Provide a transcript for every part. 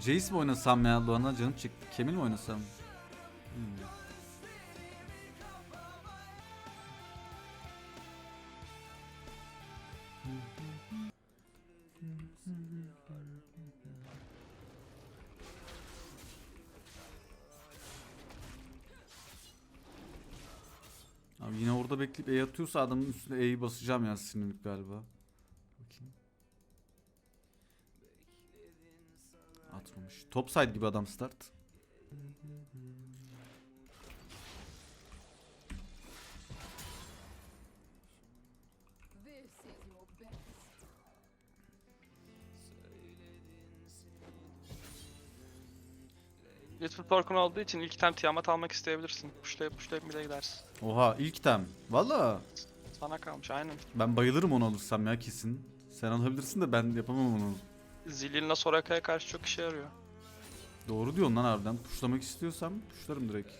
Jace mi oynasam ya? Luan'a canım çekti. Kemil mi oynasam? Hmm. Abi yine orada bekleyip E atıyorsa adamın üstüne E'yi basacağım ya sinirlik galiba. Atmamış. Topside gibi adam start. Little Tork'un olduğu için ilk item Tiamat almak isteyebilirsin. Pushlayıp pushlayıp bile gidersin. Oha ilk tem. Valla Sana kalmış aynen. ben bayılırım onu alırsam ya kesin. Sen alabilirsin de ben yapamam onu. Zilin'le Soraka'ya karşı çok işe yarıyor. Doğru diyorsun lan harbiden. Puşlamak istiyorsam puşlarım direkt.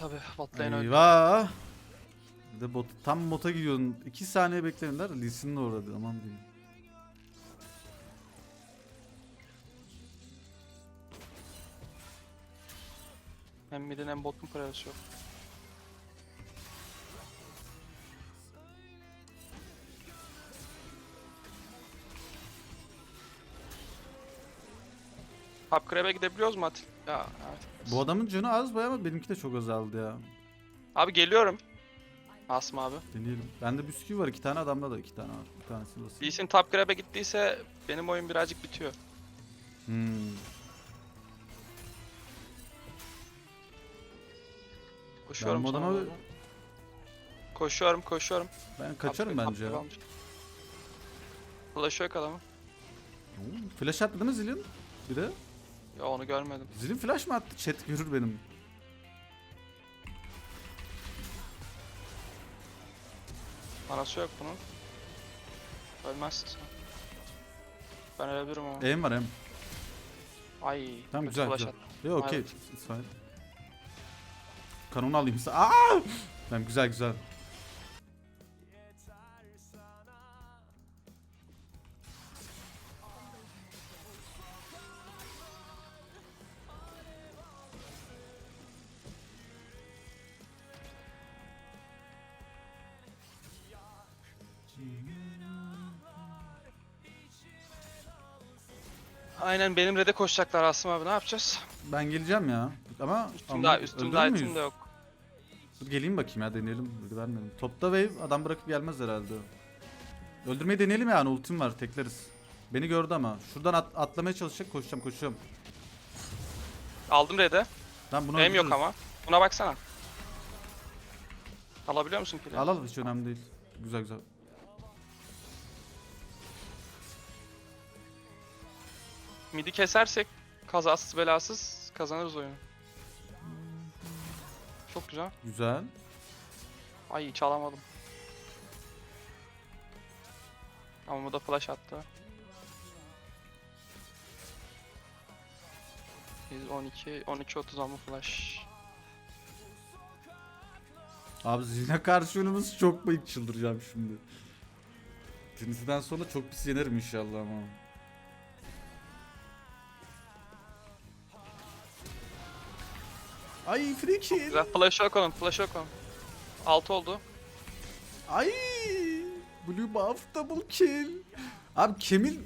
Tabi lane öldü. Eyvah. Bir de bot, tam bota gidiyordun. 2 saniye beklemediler. Lee Sin de orada. Aman diyeyim. Hem midin hem botun parası yok. Upgrade'e gidebiliyoruz mu Atil? Ya evet. Bu adamın canı az bayağı ama benimki de çok azaldı ya. Abi geliyorum. Asım abi. Deneyelim. Bende bisküvi var. iki tane adamda da iki tane var. Bir tanesi basayım. Lee Sin top grab'e gittiyse benim oyun birazcık bitiyor. Hmm. Koşuyorum Ben sana doğru. Koşuyorum koşuyorum. Ben kaçarım Upgrade- bence ya. upgrade almış. Flash yok adamın. Oo, Flash attı değil mi Zilin? Biri. Ya onu görmedim. Zilin flash mı attı? Chat görür benim. Manası yok bunun. Ölmezsin. Ben ölebilirim ama. Aim var aim. Ay. Tamam, kötü güzel, flash güzel. attım. Yo okey. Evet. Kanonu alayım. Aa! Tamam güzel güzel. Aynen benim red'e koşacaklar Asım abi ne yapacağız? Ben geleceğim ya. Ama Üstümde, ama üstümde öldürür item de yok. Dur geleyim bakayım ya deneyelim. Dur vermedim. Topta wave adam bırakıp gelmez herhalde. Öldürmeyi deneyelim yani ultim var tekleriz. Beni gördü ama. Şuradan at- atlamaya çalışacak koşacağım koşuyorum. Aldım red'e. Tamam bunu Benim yok öldürürüz. ama. Buna baksana. Alabiliyor musun? Al al hiç önemli değil. Güzel güzel. Midi kesersek kazasız belasız kazanırız oyunu. Çok güzel. Güzel. Ay hiç alamadım. Ama bu da flash attı. 12 13 30 ama flash. Abi zihne karşı oyunumuz çok bayık çıldıracağım şimdi. Trinity'den sonra çok pis yenerim inşallah ama. Ay kill. Güzel flash yok onun, flash yok onun. 6 oldu. Ay blue buff double kill. Abi Kemil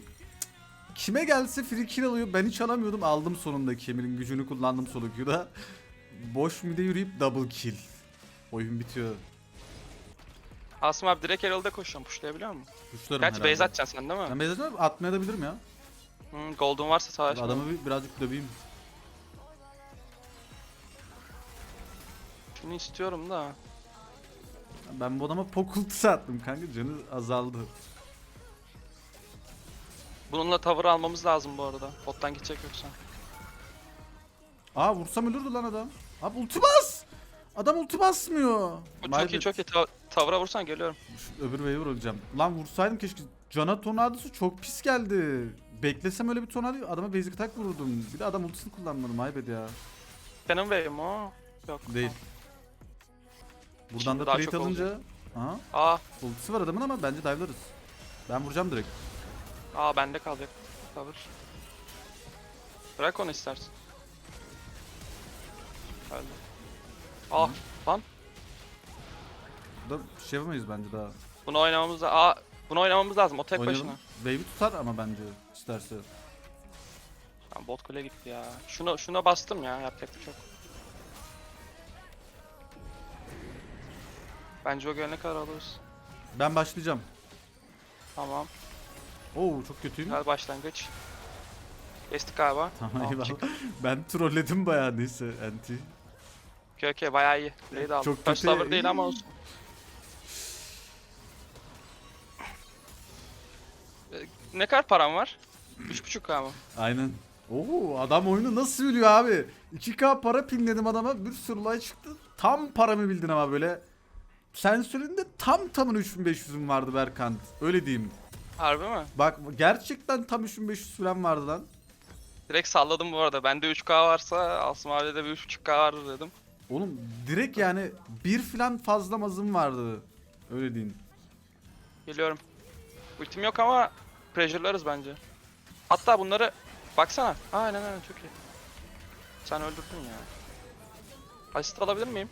kime gelse free kill alıyor. Ben hiç alamıyordum. Aldım sonunda Kemil'in gücünü kullandım solo queue'da. Boş mide yürüyüp double kill. Oyun bitiyor. Asım abi direkt Herald'e koşuyorum. Pushlayabiliyor musun? Kuşlarım Gerçi herhalde. base atacaksın sen değil mi? Ben base atmaya da bilirim ya. Hmm, Gold'un varsa savaş. Adamı bir, birazcık döveyim. Şunu istiyorum da. Ben bu adama pok ultisi attım kanka canı azaldı. Bununla tavır almamız lazım bu arada. Bottan gidecek yoksa. Aa vursam ölürdü lan adam. Abi ulti bas! Adam ulti basmıyor. Bu çok iyi çok iyi. Ta- tavra vursan geliyorum. Şu öbür wave'e vuracağım. Lan vursaydım keşke. Cana tornadosu çok pis geldi. Beklesem öyle bir tornado adama basic attack vururdum. Bir de adam ultisini kullanmadı. My bad ya. Benim way'im o. Yok. Değil. Buradan Şimdi da daha çok alınca. Aha. Aa, Ultisi var adamın ama bence dive'larız. Ben vuracağım direkt. aa bende kalacak. Kalır. Bırak onu istersen. Öldü. Ah lan Da şey yapamayız bence daha. bunu oynamamız da aa bunu oynamamız lazım o tek Oynayalım. başına. Wave'i tutar ama bence isterse. Lan bot kule gitti ya. Şuna şuna bastım ya yapacak bir şey yok. Bence o gelene kadar alırız. Ben başlayacağım. Tamam. Oo çok kötüyüm. Güzel başlangıç. Kestik galiba. Tamam eyvallah. çık. Ben trolledim bayağı neyse anti. Okey okey bayağı iyi. Kuleyi de aldım. Çok First kötü. tower değil ama olsun. Ee, Ne kadar param var? 3.5k mı? Aynen. Oo adam oyunu nasıl biliyor abi? 2k para pinledim adama bir sürü olay çıktı. Tam paramı bildin ama böyle. Sen söylediğinde tam tamına 3500'üm vardı Berkant. Öyle diyeyim. Harbi mi? Bak gerçekten tam 3500 falan vardı lan. Direkt salladım bu arada. Bende 3k varsa Asım abi'de de bir 3.5k vardır dedim. Oğlum direkt yani bir falan fazla mazım vardı. Öyle diyeyim. Geliyorum. Ultim yok ama pressure'larız bence. Hatta bunları baksana. Aynen aynen çok iyi. Sen öldürdün ya. Asist alabilir miyim?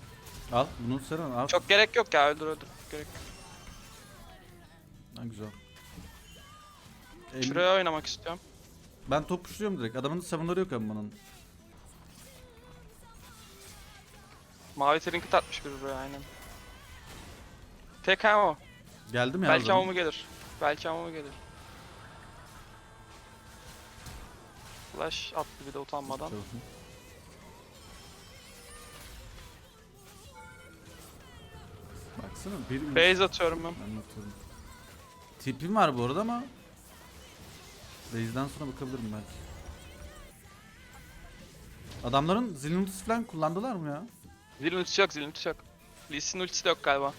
Al bunu sen al. Çok gerek yok ya öldür öldür. Gerek yok. Ha, güzel. Elli- Şuraya oynamak istiyorum. Ben top pushluyorum direkt. Adamın savunları yok ama bunun. Mavi trinket atmış biri buraya aynen. Tek ha o. Geldim ya. Belki adam. amumu gelir. Belki amumu gelir. Flash attı bir de utanmadan. Çalışın. Baksana bir Base atıyorum ben. Anlatıyorum. Tipim var bu arada ama Base'den sonra bakabilirim belki. Adamların zilin ultisi falan kullandılar mı ya? Zilin ultisi yok, zilin ultisi yok. Lee Sin ultisi de yok galiba.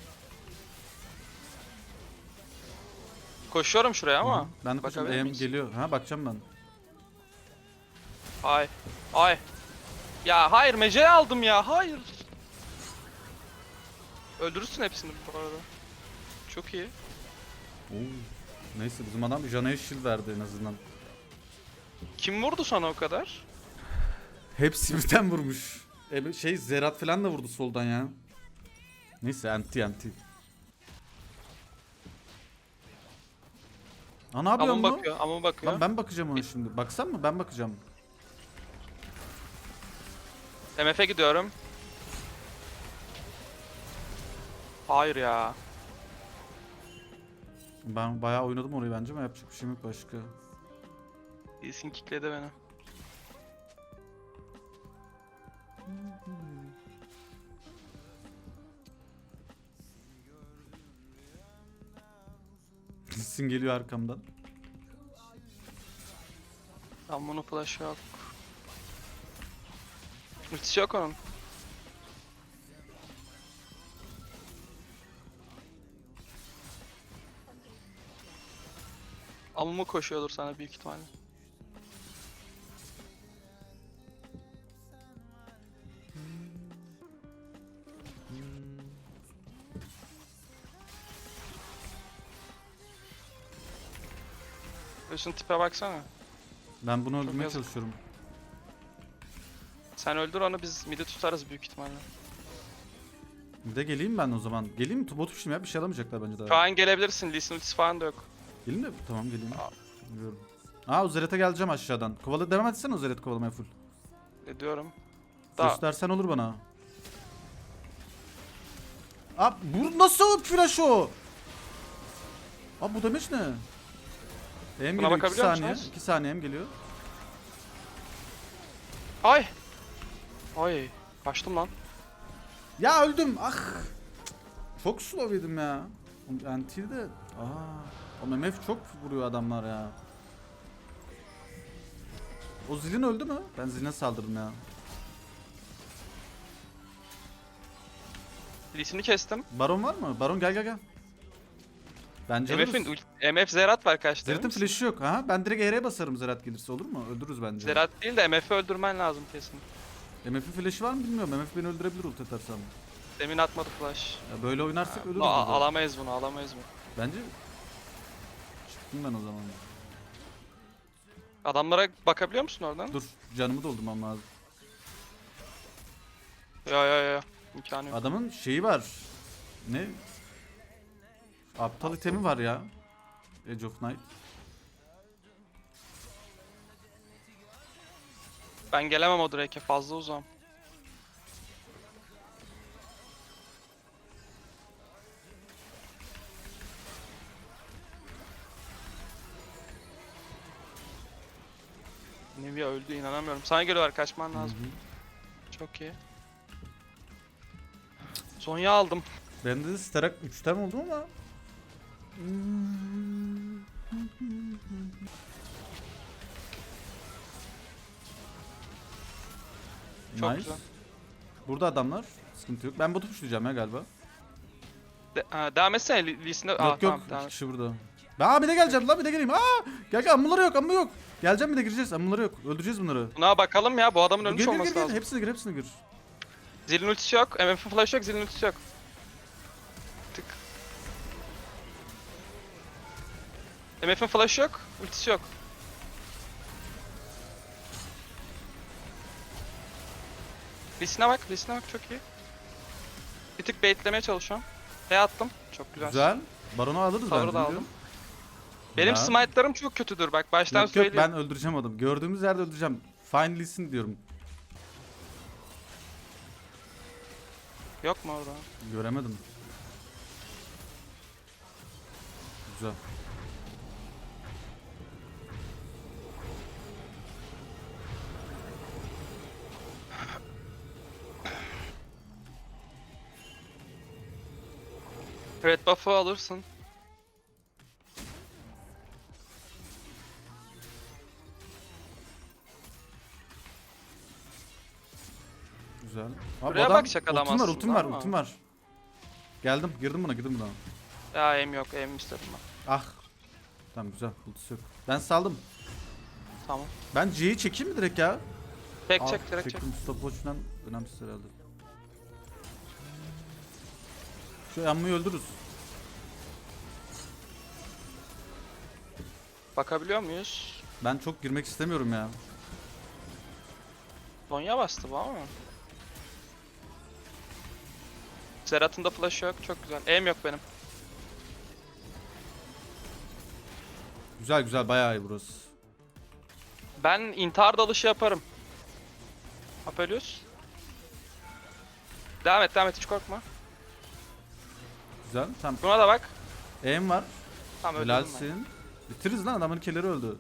Koşuyorum şuraya ama. Hı. Ben de. Bakabilir AM miyiz? geliyor. Ha bakacağım ben. Ay. Ay. Ya hayır meceyi aldım ya hayır. Öldürürsün hepsini bu arada. Çok iyi. Oo. Neyse bizim adam Jana'ya shield verdi en azından. Kim vurdu sana o kadar? Hepsi birden vurmuş. E, şey Zerat falan da vurdu soldan ya. Neyse anti anti. Ne yapıyor Amon bu? bakıyor, Amon bakıyor. Lan ben bakacağım ona şimdi. Baksam mı? Ben bakacağım. MF'e gidiyorum. Hayır ya. Ben bayağı oynadım orayı bence ama yapacak bir şeyim yok başka. Lee Sin kickledi beni. Lissin geliyor arkamdan. Amon'un flash yok. Ultisi yok onun. Amumu koşuyordur sana büyük ihtimalle. Şunun tipe baksana. Ben bunu öldürmeye yazık. çalışıyorum. Sen öldür onu biz midi tutarız büyük ihtimalle. Bir de geleyim ben o zaman. Geleyim mi? Bot ya bir şey alamayacaklar bence daha. Şu an gelebilirsin. Lee Sin ultisi falan da yok. Gelin de tamam geleyim. Aa. Biliyorum. Aa o Zeret'e geleceğim aşağıdan. Kovala devam etsene o Zeret kovalamaya full. Ediyorum. Da Göstersen olur bana. Abi bu nasıl flash o? Abi bu demiş ne? Hem geliyor 2 bakabiliyor saniye. musunuz? 2 saniye hem geliyor. Ay. Ay. Kaçtım lan. Ya öldüm. Ah. Çok slow yedim ya. Antil de. Aa. O MF çok vuruyor adamlar ya. O zilin öldü mü? Ben ziline saldırdım ya. Lisini kestim. Baron var mı? Baron gel gel gel. Bence. MF'in MF Zerat var karşıda. Zerat'ın flash'ı yok. Ha ben direkt ER'ye basarım Zerat gelirse olur mu? Öldürürüz bence. Zerat değil de MF'i öldürmen lazım kesin. MF'in flash'ı var mı bilmiyorum. MF beni öldürebilir ult atarsam. Demin atmadı flash. Ya böyle oynarsak ölürüz. Alamayız bunu alamayız bunu. Bence çıktım ben o zaman. Adamlara bakabiliyor musun oradan? Dur canımı doldurmam lazım. Ya ya ya. İmkanı yok. Adamın şeyi var. Ne? Aptal itemi var ya. Edge of Night. Ben gelemem o Drake'e fazla uzağım. Öldü inanamıyorum. Sana geliyorlar kaçman lazım. Çok iyi. Zonya aldım. Bende de Sterak 3'ten oldu ama. Çok nice. güzel. Burada adamlar. Sıkıntı yok. Ben botu pushlayacağım ya galiba. De- ha, devam etsene Lee'sinde. yok Aa, yok. tamam, İki devam et. kişi burada. Aa bir de geleceğim lan bir de geleyim. Aa gel gel ammuları yok ammu yok. Geleceğim bir de gireceğiz. Ammuları yok. Öldüreceğiz bunları. Buna bakalım ya bu adamın Gir ölmüş gir gir olması gir. lazım. Hepsine gir hepsine gir. Zilin ultisi yok. MF'in flash yok. Zilin ultisi yok. Tık. MF'in flash yok. Ultisi yok. Lisine bak. Lisine bak. Çok iyi. Bir tık baitlemeye çalışıyorum. H attım. Çok güzel. Güzel. Baronu alırız bence. da aldım. Benim Ya. smite'larım çok kötüdür. Bak baştan Yok yok söyleyeyim. ben öldüreceğim adamı. Gördüğümüz yerde öldüreceğim. Fine listen diyorum. Yok mu orada? Göremedim. Güzel. Evet buff'ı alırsın. Buraya bakacak adam ultim var, ultim var, ama. ultim var. Geldim, girdim buna, girdim buna. Ya aim yok. Aim istedim ben. Ah. Tamam güzel, ultisi yok. Ben saldım. Tamam. Ben C'yi çekeyim mi direkt ya? Çek Al, çek direkt çek. çektim. Stopwatch'dan önemsiz herhalde. Şu yanmayı öldürürüz. Bakabiliyor muyuz? Ben çok girmek istemiyorum ya. Zonya bastı bu ama. Zerat'ın da flash yok. Çok güzel. Aim yok benim. Güzel güzel bayağı iyi burası. Ben intihar dalışı yaparım. Apelius. Devam et devam et hiç korkma. Güzel. Tamam. Buna da bak. Aim var. Tamam öldürdüm ben. Helalsin. Bitiririz lan adamın kelleri öldü.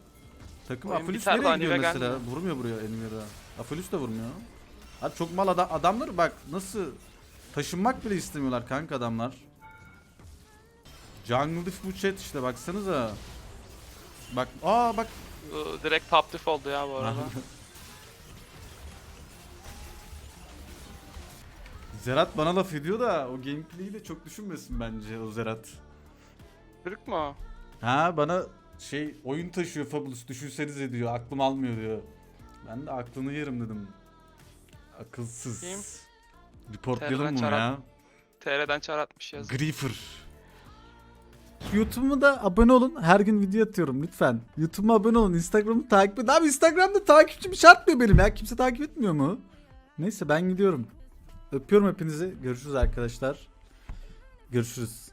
Takım Oyun Aphelios biter, nereye daha gidiyor mesela? Vurmuyor buraya Enmir'a. Aphelios da vurmuyor. Abi çok mal adam adamlar bak nasıl taşınmak bile istemiyorlar kanka adamlar. Jungle Diff bu chat işte baksanıza. Bak aa bak Direkt top diff oldu ya bu arada. Zerat bana laf ediyor da o gameplay'i de çok düşünmesin bence o Zerat. Kırık mı? Ha bana şey oyun taşıyor Fabulous düşünsenize diyor aklım almıyor diyor. Ben de aklını yerim dedim. Akılsız. Kim? Reportlayalım Terörden bunu ya. TR'den çar atmış yazık. Griefer. YouTube'uma da abone olun. Her gün video atıyorum lütfen. YouTube'uma abone olun. Instagram'ı takip edin. Abi Instagram'da takipçim şart mı benim ya? Kimse takip etmiyor mu? Neyse ben gidiyorum. Öpüyorum hepinizi. Görüşürüz arkadaşlar. Görüşürüz.